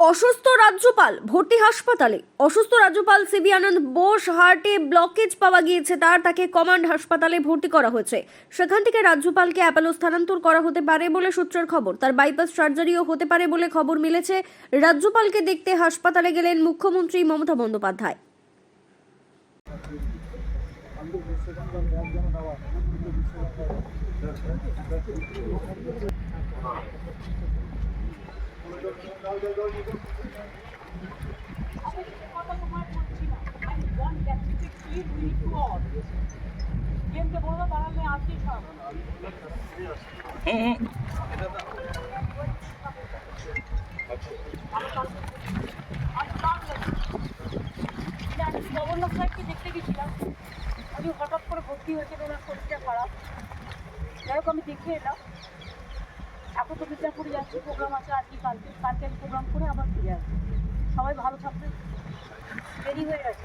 অসুস্থ রাজ্যপাল, ভর্তি হাসপাতালে। অসুস্থ রাজ্যপাল সিবি আনন্দ বোস হার্টে ব্লকেজ পাওয়া গিয়েছে তার, তাকে কমান্ড হাসপাতালে ভর্তি করা হয়েছে। সেখান থেকে রাজ্যপালকে অ্যাপেলো স্থানান্তর করা হতে পারে বলে সূত্রের খবর। তার বাইপাস সার্জারিও হতে পারে বলে খবর মিলেছে। রাজ্যপালকে দেখতে হাসপাতালে গেলেন মুখ্যমন্ত্রী মমতা বন্দ্যোপাধ্যায়। গভর্নর সাহেবকে দেখতে গেছিলাম আমি হঠাৎ করে ভর্তি হয়েছে ওনার শরীরটা খারাপ যাই হোক, আমি দেখে এলাম। এখন তো মির্জাপুরে যাচ্ছি, প্রোগ্রাম আছে, আজকে কালকে কালকে আমি প্রোগ্রাম করে আবার ফিরে আসব। সবাই ভালো থাকবে দেরি হয়ে গেছে।